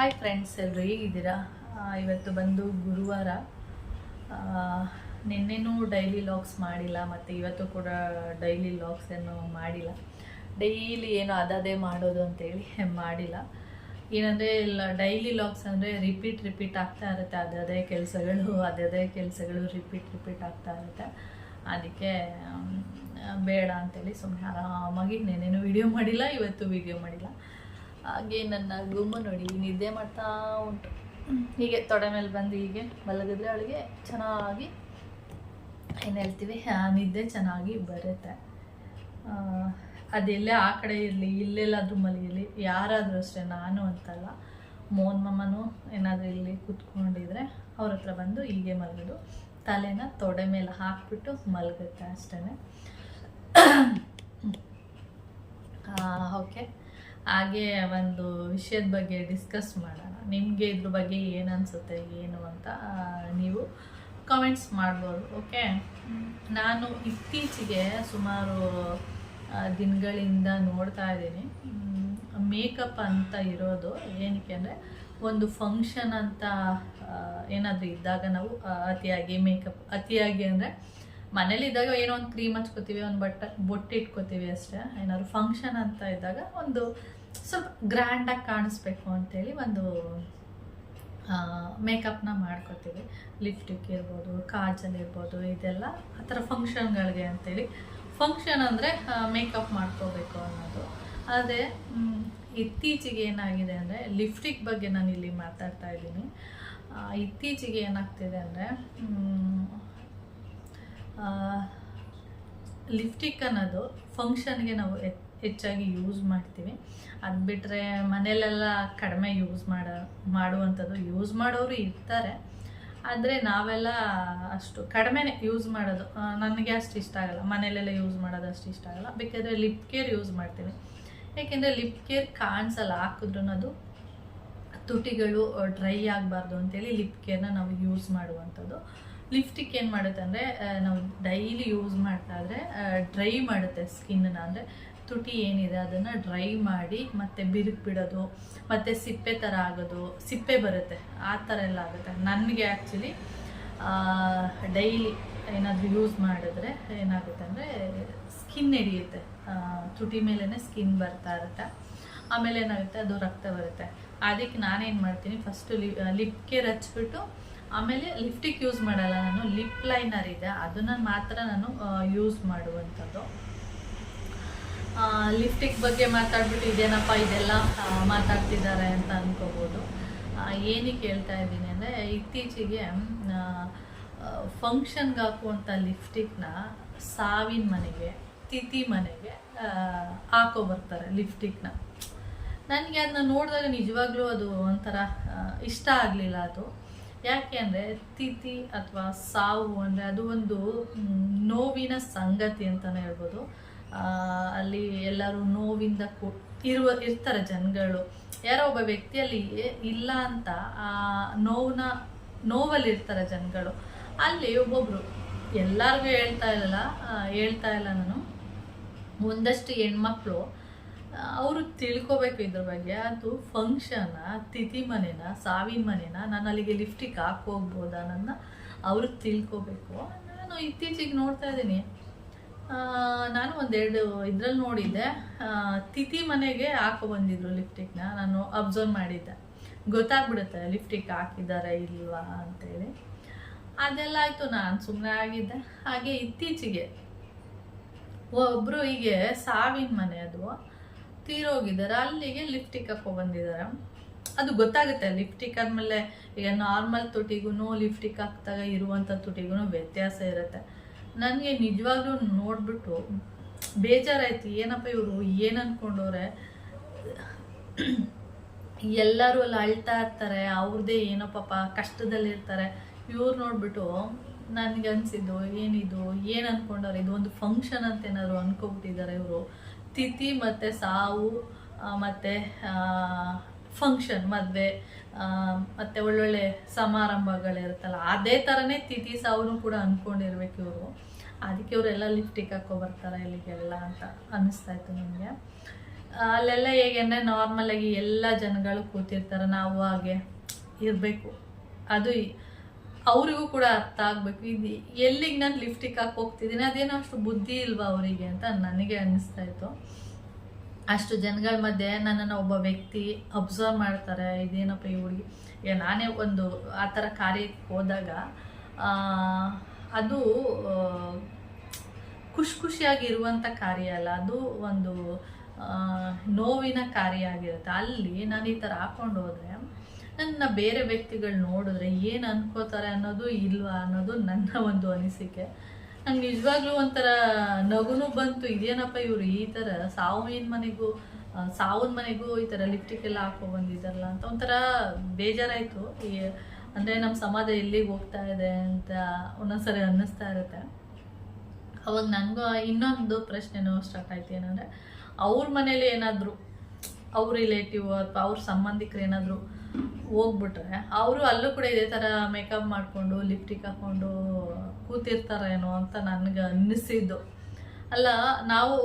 Hi friends ಎಲ್ಲರೂ ಹೇಗಿದ್ದೀರಾ? ಇವತ್ತು ಬಂದು ಗುರುವಾರ. ನಿನ್ನೆನೂ ಡೈಲಿ ಲಾಗ್ಸ್ ಮಾಡಿಲ್ಲ, ಮತ್ತು ಇವತ್ತು ಕೂಡ ಡೈಲಿ ಲಾಗ್ಸ್ ಏನು ಮಾಡಿಲ್ಲ. ಡೈಲಿ ಏನು ಅದೇ ಮಾಡೋದು ಅಂತೇಳಿ ಮಾಡಿಲ್ಲ. ಏನಂದರೆ ಇಲ್ಲ ಡೈಲಿ ಲಾಗ್ಸ್ ಅಂದರೆ ರಿಪೀಟ್ ರಿಪೀಟ್ ಆಗ್ತಾ ಇರುತ್ತೆ. ಅದೇ ಕೆಲಸಗಳು ಅದೇ ಕೆಲಸಗಳು ರಿಪೀಟ್ ರಿಪೀಟ್ ಆಗ್ತಾ ಇರುತ್ತೆ. ಅದಕ್ಕೆ ಬೇಡ ಅಂತೇಳಿ ಸುಮ್ಮನೆ ಆರಾಮಾಗಿ ನೆನೇನು ವಿಡಿಯೋ ಮಾಡಿಲ್ಲ, ಇವತ್ತು ವಿಡಿಯೋ ಮಾಡಿಲ್ಲ. ಹಾಗೆ ನನ್ನ ಗುಮ್ಮ ನೋಡಿ ನಿದ್ದೆ ಮಾಡ್ತಾ ಉಂಟು. ಹೀಗೆ ತೊಡೆ ಮೇಲೆ ಬಂದು ಹೀಗೆ ಮಲಗಿದ್ರೆ ಅವಳಿಗೆ ಚೆನ್ನಾಗಿ ಏನು ಹೇಳ್ತೀವಿ? ಆ, ನಿದ್ದೆ ಚೆನ್ನಾಗಿ ಬರುತ್ತೆ. ಅದೆಲ್ಲೇ ಆ ಕಡೆ ಇರಲಿ ಇಲ್ಲೆಲ್ಲಾದರೂ ಮಲಗಿರಲಿ ಯಾರಾದರೂ ಅಷ್ಟೇ ನಾನು ಅಂತಲ್ಲ. ಮೋನ್ ಮಮ್ಮನೂ ಏನಾದರೂ ಇಲ್ಲಿ ಕೂತ್ಕೊಂಡಿದ್ರೆ ಅವ್ರ ಹತ್ರ ಬಂದು ಹೀಗೆ ಮಲಗೋದು. ತಲೆನ ತೊಡೆ ಮೇಲೆ ಹಾಕ್ಬಿಟ್ಟು ಮಲಗುತ್ತೆ ಅಷ್ಟೇ ಓಕೆ. ಹಾಗೆ ಒಂದು ವಿಷಯದ ಬಗ್ಗೆ ಡಿಸ್ಕಸ್ ಮಾಡೋಣ. ನಿಮಗೆ ಇದ್ರ ಬಗ್ಗೆ ಏನು ಅನಿಸುತ್ತೆ, ಏನು ಅಂತ ನೀವು ಕಾಮೆಂಟ್ಸ್ ಮಾಡ್ಬೋದು ಓಕೆ ನಾನು ಇತ್ತೀಚೆಗೆ ಸುಮಾರು ದಿನಗಳಿಂದ ನೋಡ್ತಾ ಇದ್ದೀನಿ. ಮೇಕಪ್ ಅಂತ ಇರೋದು ಏನಕ್ಕೆ ಅಂದರೆ, ಒಂದು ಫಂಕ್ಷನ್ ಅಂತ ಏನಾದರೂ ಇದ್ದಾಗ ನಾವು ಅತಿಯಾಗಿ ಮೇಕಪ್ ಅತಿಯಾಗಿ ಅಂದರೆ ಮನೇಲಿದ್ದಾಗ ಏನೋ ಒಂದು ಕ್ರೀಮ್ ಹಚ್ಕೋತೀವಿ, ಒಂದು ಬಟ್ಟ, ಬೊಟ್ಟು ಇಟ್ಕೋತೀವಿ ಅಷ್ಟೇ. ಏನಾದ್ರು ಫಂಕ್ಷನ್ ಅಂತ ಇದ್ದಾಗ ಒಂದು ಸ್ವಲ್ಪ ಗ್ರ್ಯಾಂಡಾಗಿ ಕಾಣಿಸ್ಬೇಕು ಅಂತೇಳಿ ಒಂದು ಮೇಕಪ್ನ ಮಾಡ್ಕೋತೀವಿ. ಲಿಪ್ಟಿಕ್ ಇರ್ಬೋದು, ಕಾಜಲ್ ಇರ್ಬೋದು, ಇದೆಲ್ಲ ಆ ಥರ ಫಂಕ್ಷನ್ಗಳಿಗೆ ಅಂತೇಳಿ. ಫಂಕ್ಷನ್ ಅಂದರೆ ಮೇಕಪ್ ಮಾಡ್ಕೋಬೇಕು ಅನ್ನೋದು. ಅದೇ ಇತ್ತೀಚೆಗೆ ಏನಾಗಿದೆ ಅಂದರೆ ಲಿಪ್ಟಿಕ್ ಬಗ್ಗೆ ನಾನು ಇಲ್ಲಿ ಮಾತಾಡ್ತಾ ಇದ್ದೀನಿ. ಇತ್ತೀಚೆಗೆ ಏನಾಗ್ತಿದೆ ಅಂದರೆ ಲಿಪ್ಟಿಕ್ ಅನ್ನೋದು ಫಂಕ್ಷನ್ಗೆ ನಾವು ಹೆಚ್- ಹೆಚ್ಚಾಗಿ ಯೂಸ್ ಮಾಡ್ತೀವಿ. ಅದು ಬಿಟ್ಟರೆ ಮನೆಯಲ್ಲೆಲ್ಲ ಕಡಿಮೆ ಯೂಸ್ ಮಾಡೋ, ಮಾಡುವಂಥದ್ದು ಯೂಸ್ ಮಾಡೋರು ಇರ್ತಾರೆ. ಆದರೆ ನಾವೆಲ್ಲ ಅಷ್ಟು ಕಡಿಮೆನೇ ಯೂಸ್ ಮಾಡೋದು ನನಗೆ ಅಷ್ಟು ಇಷ್ಟ ಆಗಲ್ಲ. ಮನೆಯಲ್ಲೆಲ್ಲ ಯೂಸ್ ಮಾಡೋದು ಅಷ್ಟು ಇಷ್ಟ ಆಗಲ್ಲ. ಬೇಕಾದರೆ ಲಿಪ್ ಕೇರ್ ಯೂಸ್ ಮಾಡ್ತೀನಿ ಏಕೆಂದರೆ ಲಿಪ್ ಕೇರ್ ಕಾಣಿಸಲ್ಲ. ಹಾಕಿದ್ರು ಅದು ತುಟಿಗಳು ಡ್ರೈ ಆಗಬಾರ್ದು ಅಂತೇಳಿ ಲಿಪ್ ಕೇರ್ನ ನಾವು ಯೂಸ್ ಮಾಡುವಂಥದ್ದು. ಲಿಪ್ಸ್ಟಿಕ್ ಏನು ಮಾಡುತ್ತೆ ಅಂದರೆ ನಾವು ಡೈಲಿ ಯೂಸ್ ಮಾಡ್ತಾ ಇದ್ರೆ ಡ್ರೈ ಮಾಡುತ್ತೆ ಸ್ಕಿನ್ನ ಅಂದರೆ ತುಟಿ ಏನಿದೆ ಅದನ್ನು ಡ್ರೈ ಮಾಡಿ ಮತ್ತೆ ಬಿರುಕು ಬಿಡೋದು, ಮತ್ತು ಸಿಪ್ಪೆ ಥರ ಆಗೋದು, ಸಿಪ್ಪೆ ಬರುತ್ತೆ, ಆ ಥರ ಎಲ್ಲ ಆಗುತ್ತೆ. ನನಗೆ ಆ್ಯಕ್ಚುಲಿ ಡೈಲಿ ಏನಾದರೂ ಯೂಸ್ ಮಾಡಿದ್ರೆ ಏನಾಗುತ್ತೆ ಅಂದರೆ, ಸ್ಕಿನ್ ಹಿಡಿಯುತ್ತೆ. ತುಟಿ ಮೇಲೇ ಸ್ಕಿನ್ ಬರ್ತಾ ಇರುತ್ತೆ. ಆಮೇಲೆ ಏನಾಗುತ್ತೆ, ಅದು ರಕ್ತ ಬರುತ್ತೆ. ಅದಕ್ಕೆ ನಾನೇನು ಮಾಡ್ತೀನಿ ಫಸ್ಟು ಲಿಪ್ ಲಿಪ್ ಕೇರ್ ಹಚ್ಬಿಟ್ಟು ಆಮೇಲೆ ಲಿಪ್ಟಿಕ್ ಯೂಸ್ ಮಾಡಲ್ಲ ನಾನು ಲಿಪ್ ಲೈನರ್ ಇದೆ. ಅದನ್ನು ಮಾತ್ರ ನಾನು ಯೂಸ್ ಮಾಡುವಂಥದ್ದು. ಲಿಪ್ಟಿಕ್ ಬಗ್ಗೆ ಮಾತಾಡ್ಬಿಟ್ಟು ಇದೇನಪ್ಪ ಇದೆಲ್ಲ ಮಾತಾಡ್ತಿದ್ದಾರೆ ಅಂತ ಅನ್ಕೋಬೋದು. ಏನಕ್ಕೆ ಹೇಳ್ತಾ ಇದ್ದೀನಿ ಅಂದರೆ, ಇತ್ತೀಚೆಗೆ ಫಂಕ್ಷನ್ಗೆ ಹಾಕುವಂಥ ಲಿಪ್ಸ್ಟಿಕ್ನ ಸಾವಿನ ಮನೆಗೆ, ತಿಥಿ ಮನೆಗೆ ಹಾಕೋ ಬರ್ತಾರೆ ಲಿಪ್ಸ್ಟಿಕ್ನ ನನಗೆ ಅದನ್ನ ನೋಡಿದಾಗ ನಿಜವಾಗ್ಲೂ ಅದು ಒಂಥರ ಇಷ್ಟ ಆಗಲಿಲ್ಲ ಅದು. ಯಾಕೆ ಅಂದರೆ ತಿಥಿ ಅಥವಾ ಸಾವು ಅಂದರೆ ಅದು ಒಂದು ನೋವಿನ ಸಂಗತಿ ಅಂತಲೇ ಹೇಳ್ಬೋದು. ಅಲ್ಲಿ ಎಲ್ಲರೂ ನೋವಿಂದ ಕೂ, ಇರುವ, ಇರ್ತಾರೆ ಜನಗಳು. ಯಾರೋ ಒಬ್ಬ ವ್ಯಕ್ತಿಯಲ್ಲಿ ಇಲ್ಲ ಅಂತ ಆ ನೋವಿನ ನೋವಲ್ಲಿರ್ತಾರೆ ಜನಗಳು. ಅಲ್ಲಿ ಒಬ್ಬೊಬ್ರು, ಎಲ್ಲರಿಗೂ ಹೇಳ್ತಾ ಇಲ್ಲ ಹೇಳ್ತಾ ಇಲ್ಲ ನಾನು. ಒಂದಷ್ಟು ಹೆಣ್ಮಕ್ಳು ಅವರು ತಿಳ್ಕೊಬೇಕು ಇದ್ರ ಬಗ್ಗೆ. ಅದು ಫಂಕ್ಷನ್ನ ತಿಥಿ ಮನೇನ, ಸಾವಿನ ಮನೇನ? ನಾನು ಅಲ್ಲಿಗೆ ಲಿಫ್ಟಿಗೆ ಹಾಕೋಗ್ಬೋದಾ ನನ್ನ ಅವರು ತಿಳ್ಕೊಬೇಕು. ನಾನು ಇತ್ತೀಚೆಗೆ ನೋಡ್ತಾ ಇದ್ದೀನಿ. ನಾನು ಒಂದೆರಡು ಇದ್ರಲ್ಲಿ ನೋಡಿದ್ದೆ. ತಿಥಿ ಮನೆಗೆ ಹಾಕೋ ಬಂದಿದ್ರು ಲಿಫ್ಟಿಕ್ನ ನಾನು ಅಬ್ಸರ್ವ್ ಮಾಡಿದ್ದೆ. ಗೊತ್ತಾಗ್ಬಿಡುತ್ತೆ ಲಿಫ್ಟಿಗೆ ಹಾಕಿದ್ದಾರೆ ಇಲ್ವಾ ಅಂತೇಳಿ. ಅದೆಲ್ಲ ಆಯಿತು, ನಾನು ಸುಮ್ಮನೆ ಆಗಿದ್ದೆ. ಹಾಗೆ ಇತ್ತೀಚೆಗೆ ಒಬ್ಬರು ಹೀಗೆ ಸಾವಿನ ಮನೆ ಅದು. ತೀರೋಗಿದ್ದಾರೆ. ಅಲ್ಲಿಗೆ ಲಿಫ್ಟಿಕ್ ಹಾಕೋ ಬಂದಿದ್ದಾರೆ. ಅದು ಗೊತ್ತಾಗುತ್ತೆ ಲಿಪ್ಟಿಕ್ ಆದಮೇಲೆ ಈಗ ನಾರ್ಮಲ್ ತುಟಿಗೂ ಲಿಪ್ಟಿಕ್ ಹಾಕಿದಾಗ ಇರುವಂಥ ತುಟಿಗೂ ವ್ಯತ್ಯಾಸ ಇರುತ್ತೆ. ನನಗೆ ನಿಜವಾಗ್ಲೂ ನೋಡಿಬಿಟ್ಟು ಬೇಜಾರಾಯ್ತು, ಏನಪ್ಪ ಇವರು ಏನು ಅಂದ್ಕೊಂಡವ್ರೆ ಎಲ್ಲರೂ ಅಲ್ಲಿ ಅಳ್ತಾ ಇರ್ತಾರೆ ಅವ್ರದ್ದೇ ಏನೋ ಪಾಪ ಕಷ್ಟದಲ್ಲಿರ್ತಾರೆ. ಇವ್ರು ನೋಡಿಬಿಟ್ಟು ನನಗೆ ಅನಿಸಿದ್ದು, ಏನಿದು, ಏನು ಅಂದ್ಕೊಂಡವ್ರೆ ಇದು ಒಂದು ಫಂಕ್ಷನ್ ಅಂತ ಏನಾದ್ರು ಅನ್ಕೊಬಿಟ್ಟಿದ್ದಾರೆ ಇವರು. ತಿಥಿ ಮತ್ತು ಸಾವು ಮತ್ತು ಫಂಕ್ಷನ್ ಮದುವೆ ಮತ್ತು ಒಳ್ಳೊಳ್ಳೆ ಸಮಾರಂಭಗಳಿರುತ್ತಲ್ಲ, ಅದೇ ಥರನೇ ತಿಥಿ ಸಾವು ಕೂಡ ಅಂದ್ಕೊಂಡಿರ್ಬೇಕು ಇವರು. ಅದಕ್ಕೆ ಇವರೆಲ್ಲ ಲಿಫ್ಟಿಗೆ ಹಾಕೋ ಬರ್ತಾರೆ ಇಲ್ಲಿಗೆಲ್ಲ ಅಂತ ಅನ್ನಿಸ್ತಾ ಇತ್ತು ನನಗೆ ಅಲ್ಲೆಲ್ಲ ಹೇಗೆಂದರೆ ನಾರ್ಮಲಾಗಿ ಎಲ್ಲ ಜನಗಳು ಕೂತಿರ್ತಾರೆ, ನಾವು ಹಾಗೆ ಇರಬೇಕು. ಅದು ಅವರಿಗೂ ಕೂಡ ಅರ್ಥ ಆಗ್ಬೇಕು. ಇದು ಎಲ್ಲಿಗೆ ನಾನು ಲಿಫ್ಟಿಗೆ ಹಾಕಿ ಹೋಗ್ತಿದ್ದೀನಿ, ಅದೇನೋ ಅಷ್ಟು ಬುದ್ಧಿ ಇಲ್ವಾ ಅವರಿಗೆ ಅಂತ ನನಗೆ ಅನ್ನಿಸ್ತಾ ಇತ್ತು. ಅಷ್ಟು ಜನಗಳ ಮಧ್ಯೆ ನನ್ನನ್ನು ಒಬ್ಬ ವ್ಯಕ್ತಿ ಅಬ್ಸರ್ವ್ ಮಾಡ್ತಾರೆ, ಇದೇನಪ್ಪ ಈ ಹುಡುಗಿ. ಈಗ ನಾನೇ ಒಂದು ಆ ಥರ ಕಾರ್ಯಕ್ಕೆ ಹೋದಾಗ ಅದು ಖುಷಿ ಖುಷಿ ಖುಷಿಯಾಗಿರುವಂಥ ಕಾರ್ಯ ಅಲ್ಲ, ಅದು ಒಂದು ನೋವಿನ ಕಾರ್ಯ ಆಗಿರುತ್ತೆ. ಅಲ್ಲಿ ನಾನು ಈ ಥರ ಹಾಕೊಂಡು ಹೋದರೆ ನನ್ನ ಬೇರೆ ವ್ಯಕ್ತಿಗಳು ನೋಡಿದ್ರೆ ಏನು ಅನ್ಕೋತಾರೆ ಅನ್ನೋದು ಇಲ್ವಾ ಅನ್ನೋದು ನನ್ನ ಒಂದು ಅನಿಸಿಕೆ. ನಂಗೆ ನಿಜವಾಗ್ಲೂ ಒಂಥರ ನಗುನು ಬಂತು, ಇದೇನಪ್ಪ ಇವರು ಈ ಥರ ಸಾವಿನ ಮನೆಗೂ ಸಾವಿನ ಮನೆಗೂ ಈ ಥರ ಲಿಪ್ಟಿಕ್ ಎಲ್ಲ ಹಾಕೋ ಬಂದಿದ್ದಾರಲ್ಲ ಅಂತ ಒಂಥರ ಬೇಜಾರಾಯಿತು. ಈ, ಅಂದರೆ ನಮ್ಮ ಸಮಾಜ ಎಲ್ಲಿಗೆ ಹೋಗ್ತಾ ಇದೆ ಅಂತ ಒಂದೊಂದ್ಸರಿ ಅನ್ನಿಸ್ತಾ ಇರುತ್ತೆ. ಅವಾಗ ನನಗೂ ಇನ್ನೊಂದು ಪ್ರಶ್ನೆನೂ ಸ್ಟಾರ್ಟ್ ಆಯ್ತು ಏನಂದರೆ, ಅವ್ರ ಮನೇಲಿ ಏನಾದರೂ, ಅವ್ರ ರಿಲೇಟಿವ್ ಅಥವಾ ಅವ್ರ ಸಂಬಂಧಿಕರು ಏನಾದರೂ ಹೋಗ್ಬಿಟ್ರೆ, ಅವರು ಅಲ್ಲೂ ಕೂಡ ಇದೇ ಥರ ಮೇಕಪ್ ಮಾಡಿಕೊಂಡು ಲಿಪ್ಟಿಕ್ ಹಾಕ್ಕೊಂಡು ಕೂತಿರ್ತಾರೇನೋ ಅಂತ ನನಗೆ ಅನ್ನಿಸಿದ್ದು. ಅಲ್ಲ, ನಾವು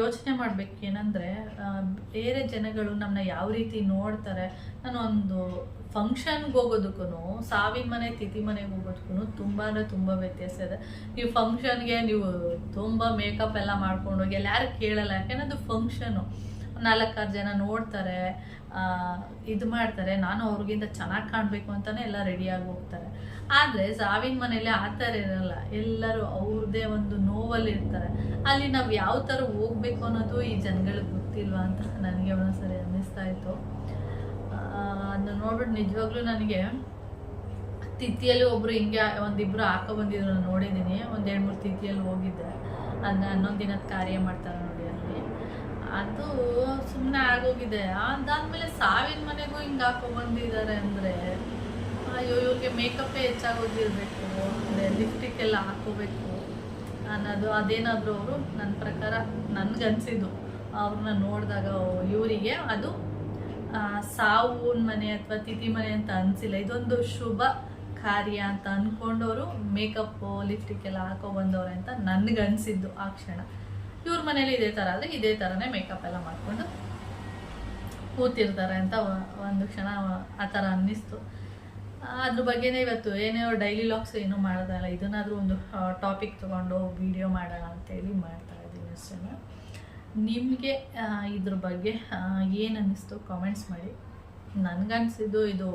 ಯೋಚನೆ ಮಾಡ್ಬೇಕು ಏನಂದರೆ ಬೇರೆ ಜನಗಳು ನಮ್ಮನ್ನ ಯಾವ ರೀತಿ ನೋಡ್ತಾರೆ, ನಾನು ಒಂದು ಫಂಕ್ಷನ್ಗೆ ಹೋಗೋದಕ್ಕೂ ಸಾವಿನ ಮನೆ, ತಿಥಿ ಮನೆಗೆ ಹೋಗೋದಕ್ಕೂ ತುಂಬ ತುಂಬ ವ್ಯತ್ಯಾಸ ಇದೆ. ನೀವು ಫಂಕ್ಷನ್ಗೆ ನೀವು ತುಂಬ ಮೇಕಪ್ ಎಲ್ಲ ಮಾಡ್ಕೊಂಡು ಹೋಗಿ ಎಲ್ಲ ಯಾರು ಕೇಳಲ್ಲ, ಯಾಕೆಂದ್ರೆ ಅದು ಫಂಕ್ಷನು ನಾಲ್ಕಾರು ಜನ ನೋಡ್ತಾರೆ ಇದು ಮಾಡ್ತಾರೆ, ನಾನು ಅವ್ರಿಗಿಂತ ಚೆನ್ನಾಗಿ ಕಾಣಬೇಕು ಅಂತಲೇ ಎಲ್ಲ ರೆಡಿಯಾಗಿ ಹೋಗ್ತಾರೆ. ಆದರೆ ಸಾವಿನ ಮನೇಲಿ ಆ ಥರ ಇರಲ್ಲ, ಎಲ್ಲರೂ ಅವ್ರದ್ದೇ ಒಂದು ನೋವಲ್ಲಿ ಇರ್ತಾರೆ. ಅಲ್ಲಿ ನಾವು ಯಾವ ಥರ ಹೋಗ್ಬೇಕು ಅನ್ನೋದು ಈ ಜನಗಳಿಗೆ ಗೊತ್ತಿಲ್ವಾ ಅಂತ ನನಗೆ ಒಂದೊಂದ್ಸರಿ ಅನ್ನಿಸ್ತಾ ಇತ್ತು. ಅದನ್ನ ನೋಡ್ಬಿಟ್ಟು ನಿಜವಾಗ್ಲೂ ನನಗೆ ತಿಥಿಯಲ್ಲಿ ಒಬ್ಬರು ಹಿಂಗೆ ಒಂದಿಬ್ಬರು ಹಾಕೋ ಬಂದಿದ್ರು, ನಾನು ನೋಡಿದ್ದೀನಿ. ಒಂದು ಎರಡು ಮೂರು ತಿಥಿಯಲ್ಲಿ ಹೋಗಿದ್ದೆ. ಅದನ್ನ ಹನ್ನೊಂದು ದಿನದ ಕಾರ್ಯ ಮಾಡ್ತಾರೆ ನೋಡಿ ಅಲ್ಲಿ. ಅದು ಸುಮ್ಮನೆ ಆಗೋಗಿದೆ. ಅದಾದ್ಮೇಲೆ ಸಾವಿನ ಮನೆಗೂ ಹಿಂಗೆ ಹಾಕೋ ಬಂದಿದ್ದಾರೆ ಅಂದರೆ, ಅಯ್ಯೋ, ಇವ್ರಿಗೆ ಮೇಕಪ್ಪೇ ಹೆಚ್ಚಾಗೋದಿರಬೇಕು, ಅಂದರೆ ಲಿಪ್ಸ್ಟಿಕ್ ಎಲ್ಲ ಹಾಕೋಬೇಕು ಅನ್ನೋದು, ಅದೇನಾದರೂ ಅವರು ನನ್ನ ಪ್ರಕಾರ ನನ್ಗನ್ಸಿದ್ದು. ಅವ್ರನ್ನ ನೋಡಿದಾಗ ಇವರಿಗೆ ಅದು ಸಾವುನ ಮನೆ ಅಥವಾ ತಿಥಿ ಮನೆ ಅಂತ ಅನಿಸಿಲ್ಲ. ಇದೊಂದು ಶುಭ ಕಾರ್ಯ ಅಂತ ಅಂದ್ಕೊಂಡವರು ಮೇಕಪ್ ಲಿಪ್ಸ್ಟಿಕ್ ಎಲ್ಲ ಹಾಕೋ ಬಂದವ್ರೆ ಅಂತ ನನಗೆ ಅನಿಸಿದ್ದು ಆ ಕ್ಷಣ. ಇವ್ರ ಮನೇಲಿ ಇದೇ ಥರ ಆದರೆ ಇದೇ ಥರನೇ ಮೇಕಪ್ ಎಲ್ಲ ಮಾಡ್ಕೊಂಡು ಕೂತಿರ್ತಾರೆ ಅಂತ ಒಂದು ಕ್ಷಣ ಆ ಥರ ಅನ್ನಿಸ್ತು. ಅದ್ರ ಬಗ್ಗೆನೇ ಇವತ್ತು ಏನೇ ಡೈಲಿ ಲಾಕ್ಸ್ ಏನೂ ಮಾಡೋದಲ್ಲ, ಇದನ್ನಾದರೂ ಒಂದು ಟಾಪಿಕ್ ತೊಗೊಂಡು ವಿಡಿಯೋ ಮಾಡೋಣ ಅಂತೇಳಿ ಮಾಡ್ತಾ ಇದ್ದೀನಿ ಅಷ್ಟೇ ನಿಮಗೆ ಇದ್ರ ಬಗ್ಗೆ ಏನು ಅನ್ನಿಸ್ತು ಕಾಮೆಂಟ್ಸ್ ಮಾಡಿ. ನನಗನ್ಸಿದ್ದು ಇದು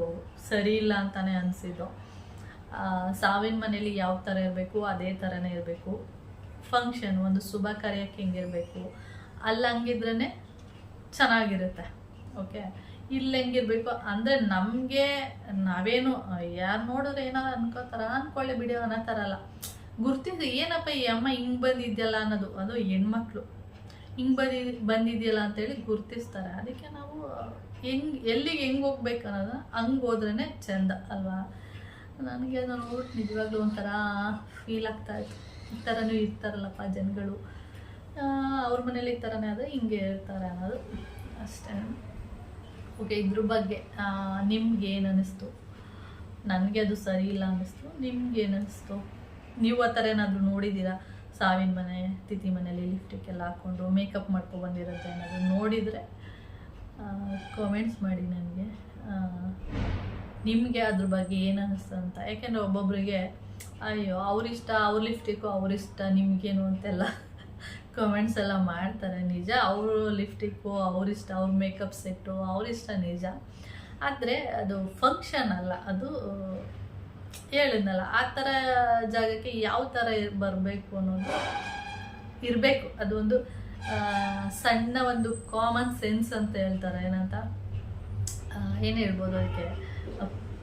ಸರಿ ಇಲ್ಲ ಅಂತಲೇ ಅನಿಸಿದ್ದು. ಸಾವಿನ ಮನೇಲಿ ಯಾವ ಥರ ಇರಬೇಕು, ಅದೇ ಥರನೇ ಇರಬೇಕು. ಫಂಕ್ಷನ್ ಒಂದು ಶುಭ ಕಾರ್ಯಕ್ಕೆ ಹೆಂಗಿರಬೇಕು. ಅಲ್ಲಿ ಹಂಗಿದ್ರೇ ಚೆನ್ನಾಗಿರುತ್ತೆ. ಓಕೆ ಇಲ್ಲಿ ಹೆಂಗಿರ್ಬೇಕು ಅಂದರೆ ನಮಗೆ ನಾವೇನು, ಯಾರು ನೋಡಿದ್ರೆ ಏನಾರು ಅನ್ಕೋತಾರ, ಅನ್ಕೊಳ್ಳಿ ಬಿಡಿ ಅನ್ನೋ ಥರ ಅಲ್ಲ. ಗುರ್ತಿದ್ದು ಏನಪ್ಪ ಈ ಅಮ್ಮ ಹಿಂಗೆ ಬಂದಿದ್ಯಲ್ಲ ಅನ್ನೋದು, ಅದು ಹೆಣ್ಮಕ್ಳು. ಹಿಂಗೆ ಬಂದಿ, ಬಂದಿದೆಯಲ್ಲ ಅಂತೇಳಿ ಗುರ್ತಿಸ್ತಾರೆ. ಅದಕ್ಕೆ ನಾವು ಹೆಂಗೆ, ಎಲ್ಲಿಗೆ ಹೆಂಗೆ ಹೋಗ್ಬೇಕು ಅನ್ನೋದು ಹಂಗೆ ಹೋದ್ರೇ ಚೆಂದ, ಅಲ್ವಾ? ನನಗೆ ಅದನ್ನು ನಿಜವಾಗ್ಲೂ ಒಂಥರ ಫೀಲ್ ಆಗ್ತಾ ಇತ್ತು. ಈ ಥರನೂ ಇರ್ತಾರಲ್ಲಪ್ಪ ಜನಗಳು. ಅವ್ರ ಮನೇಲಿ ಈ ಥರನೇ ಆದರೆ ಹಿಂಗೆ ಇರ್ತಾರೆ ಅನ್ನೋದು ಅಷ್ಟೇ. ಓಕೆ ಇದ್ರ ಬಗ್ಗೆ ನಿಮ್ಗೆ ಏನು ಅನ್ನಿಸ್ತು ನನಗೆ ಅದು ಸರಿ ಇಲ್ಲ ಅನ್ನಿಸ್ತು, ನಿಮ್ಗೆ ಏನು ಅನ್ನಿಸ್ತು ನೀವು ಆ ಥರ ಏನಾದರೂ ನೋಡಿದ್ದೀರಾ? ಸಾವಿನ ಮನೆ, ತಿಥಿ ಮನೇಲಿ ಲಿಫ್ಟಿಗೆಲ್ಲ ಹಾಕ್ಕೊಂಡು ಮೇಕಪ್ ಮಾಡ್ಕೊಂಡು ಬಂದಿರೋದು ಏನಾದರೂ ನೋಡಿದರೆ ಕಾಮೆಂಟ್ಸ್ ಮಾಡಿ ನನಗೆ. ನಿಮಗೆ ಅದ್ರ ಬಗ್ಗೆ ಏನು ಅನ್ನಿಸ್ತು ಅಂತ. ಯಾಕೆಂದರೆ ಒಬ್ಬೊಬ್ಬರಿಗೆ ಅಯ್ಯೋ, ಅವ್ರಿಷ್ಟ, ಅವ್ರ ಲಿಫ್ಟಿಕ್ಕು ಅವ್ರಿಷ್ಟ, ನಿಮಗೇನು ಅಂತೆಲ್ಲ ಕಮೆಂಟ್ಸ್ ಎಲ್ಲ ಮಾಡ್ತಾರೆ ನಿಜ. ಅವರು ಲಿಫ್ಟಿಕ್ಕು ಅವರಿಷ್ಟ, ಅವ್ರ ಮೇಕಪ್ ಸೆಟ್ಟು ಅವರಿಷ್ಟ ನಿಜ. ಆದರೆ ಅದು ಫಂಕ್ಷನ್ ಅಲ್ಲ, ಅದು ಹೇಳಿದ್ನಲ್ಲ, ಆ ಥರ ಜಾಗಕ್ಕೆ ಯಾವ ಥರ ಬರಬೇಕು ಅನ್ನೋದು ಇರಬೇಕು. ಅದು ಒಂದು ಸಣ್ಣ ಒಂದು ಕಾಮನ್ ಸೆನ್ಸ್ ಅಂತ ಹೇಳ್ತಾರೆ ಏನಂತ? ಏನು ಹೇಳ್ಬೋದು ಅದಕ್ಕೆ?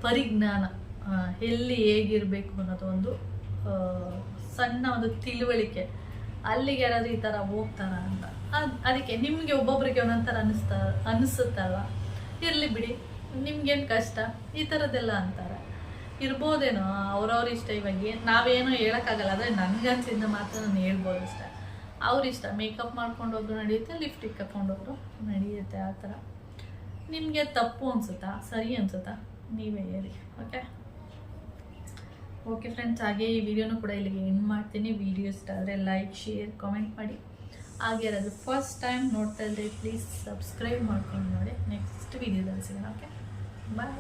ಪರಿಜ್ಞಾನ ಎಲ್ಲಿ ಹೇಗಿರಬೇಕು ಅನ್ನೋದು ಒಂದು ಸಣ್ಣ ಒಂದು ತಿಳುವಳಿಕೆ. ಅಲ್ಲಿಗೆ ಯಾರಾದ್ರೂ ಈ ಥರ ಹೋಗ್ತಾರ ಅಂತ. ಅದ್- ಅದಕ್ಕೆ ನಿಮಗೆ ಒಬ್ಬೊಬ್ರಿಗೆ ಒಂದೊಂದು ಥರ ಅನ್ನಿಸ್ತಾ ಅನ್ನಿಸುತ್ತಲ್ವ ಇರಲಿ ಬಿಡಿ, ನಿಮ್ಗೇನು ಕಷ್ಟ? ಈ ಥರದ್ದೆಲ್ಲ ಅಂತಾರೆ. ಇರ್ಬೋದೇನೋ, ಅವ್ರವ್ರ ಇಷ್ಟ ಇವಾಗ, ನಾವೇನೋ ಹೇಳೋಕ್ಕಾಗಲ್ಲ, ಆದರೆ ನನಗನ್ಸಿಂದ ಮಾತ್ರ ನಾನು ಹೇಳ್ಬೋದು ಇಷ್ಟ, ಮೇಕಪ್ ಮಾಡ್ಕೊಂಡು ಹೋದ್ರು ನಡೆಯುತ್ತೆ ಲಿಫ್ಟಿಗೆ ಹೋದ್ರು ನಡೆಯುತ್ತೆ, ಆ ಥರ ನಿಮಗೆ ತಪ್ಪು ಅನಿಸುತ್ತಾ? ಸರಿ ಅನ್ಸುತ್ತಾ? ನೀವೇ ಹೇಳಿ ಓಕೆ ಓಕೆ ಫ್ರೆಂಡ್ಸ್ ಹಾಗೆ ಈ ವಿಡಿಯೋನು ಕೂಡ ಇಲ್ಲಿಗೆ ಎಂಡ್ ಮಾಡ್ತೀನಿ. ವಿಡಿಯೋ ಇಷ್ಟ ಆದರೆ ಲೈಕ್ ಶೇರ್ ಕಾಮೆಂಟ್ ಮಾಡಿ. ಹಾಗೆ ಫಸ್ಟ್ ಟೈಮ್ ನೋಡ್ತಾ ಇದ್ದರೆ ಪ್ಲೀಸ್ ಸಬ್ಸ್ಕ್ರೈಬ್ ಮಾಡ್ಕೊಂಡು ನೋಡಿ. ನೆಕ್ಸ್ಟ್ ವಿಡಿಯೋದಲ್ಲಿ ಸಿಗೋಣ ಓಕೆ ಬಾಯ್